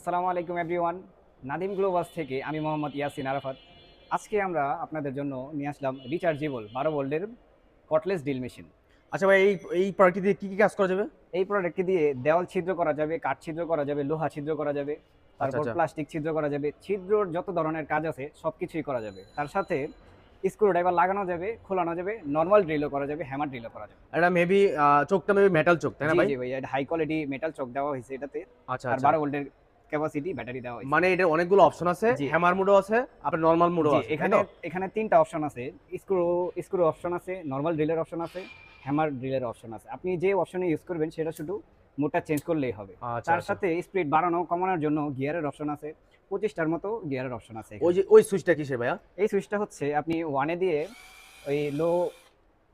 আসসালামু আলাইকুম everyone. Nadim Globus থেকে আমি মোহাম্মদ ইয়াসিন আরাফাত। আজকে আমরা আপনাদের জন্য নিয়ে আসলাম রিচার্জেবল বারো ভোল্টের কটলেস ড্রিল মেশিন। আচ্ছা ভাই এই এই প্রোডাক্টটি দিয়ে কি কি কাজ করা যাবে? এই প্রোডাক্টটি দিয়ে দেওয়াল ছিদ্র করা যাবে কাঠ ছিদ্র করা যাবে লোহা ছিদ্র করা যাবে তারপর আচ্ছা। প্লাস্টিক ছিদ্র করা যাবে ছিদ্রর যত ধরনের কাজ আছে সব কিছুই করা যাবে। তার সাথে স্ক্রু ড্রাইভার লাগানো যাবে খোলানো যাবে নর্মাল ড্রিলও করা যাবে হ্যামার ড্রিলও করা যাবে। এটা মেবি চোখটা মেবি মেটাল চোখ তাই না ভাই? জি ভাই হাই কোয়ালিটি মেটাল চোখ দেওয়া হয়েছে এটাতে। আচ্ছা আর আচ্ছা। বারো ভোল্টের ক্যাপাসিটি ব্যাটারি দেওয়া মানে এটা অনেকগুলো অপশন আছে হ্যামার মোডও আছে আপনার নরমাল মোডও আছে এখানে এখানে তিনটা অপশন আছে স্ক্রু স্ক্রু অপশন আছে নর্মাল ড্রিলের অপশন আছে হ্যামার ড্রিলের অপশন আছে। আপনি যে অপশনে ইউজ করবেন সেটা শুধু মোটটা চেঞ্জ করলেই হবে। আচ্ছা তার আচ্ছা। সাথে স্পিড বাড়ানো কমানোর জন্য গিয়ারের অপশন আছে পঁচিশটার মতো গিয়ারের অপশন আছে ওই যে ওই সুইচটা কিসের ভাইয়া? এই সুইচটা হচ্ছে আপনি ওয়ানে দিয়ে ওই লো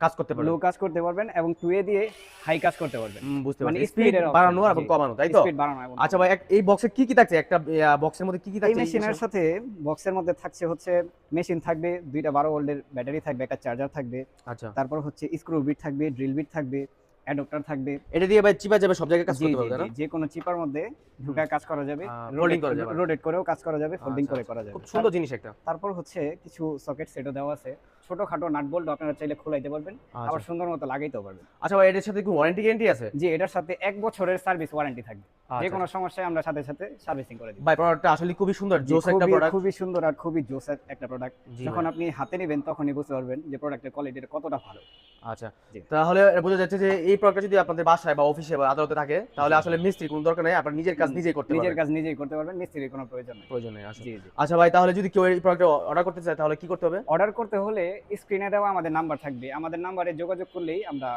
কাজ করতে পারে লো কাজ করতে পারবেন এবং টু এ দিয়ে হাই কাজ করতে পারবেন। বুঝতে মানে পারছি। স্পিড বাড়ানো এবং কমানো তাই তো? স্পিড বাড়ানো আচ্ছা ভাই এই বক্সে কি কি থাকছে? একটা বক্সের মধ্যে কি কি এই মেশিনের সাথে বক্সের মধ্যে থাকছে হচ্ছে মেশিন থাকবে দুইটা বারো ভোল্টের ব্যাটারি থাকবে একটা চার্জার থাকবে। আচ্ছা। তারপর হচ্ছে স্ক্রু বিট থাকবে ড্রিল বিট থাকবে অ্যাডপ্টার থাকবে। এটা দিয়ে ভাই চিপা যাবে সব জায়গায় কাজ করতে পারবে না? যে কোনো চিপার মধ্যে ঢুকে কাজ করা যাবে। folding করা যাবে। রোটেট করেও কাজ করা যাবে ফোল্ডিং আচ্ছা, করে আচ্ছা। করা যাবে। খুব সুন্দর জিনিস একটা। তারপর হচ্ছে কিছু সকেট সেটও দেওয়া আছে। ছোটখাটো নাট বোল্ট আপনারা চাইলে খোলাইতে পারবেন। আবার আচ্ছা। সুন্দর মতো লাগাইতেও পারবেন। আচ্ছা ভাই এটার সাথে কি ওয়ারেন্টি গ্যারান্টি আছে? জি এটার সাথে এক বছরের সার্ভিস ওয়ারেন্টি থাকবে। যে আচ্ছা, কোনো সমস্যায় আমরা সাথে সাথে সার্ভিসিং করে দিই। ভাই প্রোডাক্টটা আসলে খুবই সুন্দর জোস একটা প্রোডাক্ট খুবই সুন্দর আর খুবই জোসের একটা প্রোডাক্ট যখন আপনি হাতে নেবেন তখনই বুঝতে পারবেন যে প্রোডাক্টের কোয়ালিটিটা কতটা ভালো। আচ্ছা। তাহলে এটা বোঝা যাচ্ছে যে এই প্রোডাক্ট যদি আপনাদের বাসায় বা অফিসে বা আদালতে থাকে তাহলে আসলে মিস্ত্রি কোনো দরকার নেই আপনার নিজের কাজ নিজেই করতে নিজের কাজ নিজেই করতে পারবেন মিস্ত্রির কোনো প্রয়োজন নেই। প্রয়োজন নেই জি আচ্ছা ভাই তাহলে যদি কেউ এই প্রোডাক্ট অর্ডার করতে চায় তাহলে কি করতে হবে? অর্ডার করতে হলে স্ক্রিনে দেওয়া আমাদের নাম্বার থাকবে। আমাদের নাম্বারে যোগাযোগ করলেই আমরা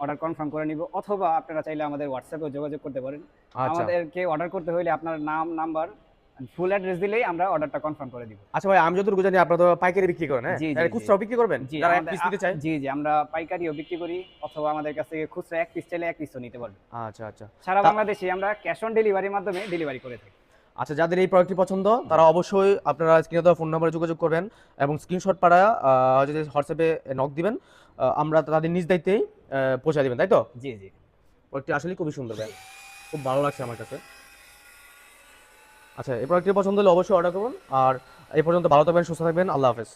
অর্ডার কনফার্ম করে নিব অথবা আপনারা চাইলে আমাদের হোয়াটসঅ্যাপেও যোগাযোগ করতে পারেন। আচ্ছা। আমাদেরকে অর্ডার করতে হলে আপনার নাম নাম্বার ফুল অ্যাড্রেস দিলেই আমরা অর্ডারটা কনফার্ম করে দিব। আচ্ছা ভাই আমি যতটুকু জানি আপনারা তো পাইকারি বিক্রি করেন হ্যাঁ? তাহলে জি। খুচরাও বিক্রি করবেন? যারা এক পিস নিতে চায়? জি জি আমরা পাইকারিও বিক্রি করি অথবা আমাদের কাছ থেকে খুচরা এক পিস চাইলে এক পিসও নিতে পারবেন। আচ্ছা আচ্ছা। সারা বাংলাদেশে আমরা ক্যাশ অন ডেলিভারির মাধ্যমে ডেলিভারি করে থাকি। আচ্ছা যাদের এই প্রোডাক্টটি পছন্দ তারা অবশ্যই আপনারা স্ক্রিনে দেওয়া ফোন নম্বরে যোগাযোগ করবেন এবং স্ক্রিনশট পাড়া যদি হোয়াটসঅ্যাপে নক দিবেন আমরা তাদের নিজ দায়িত্বেই পৌঁছে দেবেন তাই তো? জি জি। প্রোডাক্টটি আসলে খুবই সুন্দর ভাই। খুব ভালো লাগছে আমার কাছে। আচ্ছা এই প্রোডাক্টটি পছন্দ হলে অবশ্যই অর্ডার করুন। আর এই পর্যন্ত ভালো থাকবেন সুস্থ থাকবেন। আল্লাহ হাফেজ।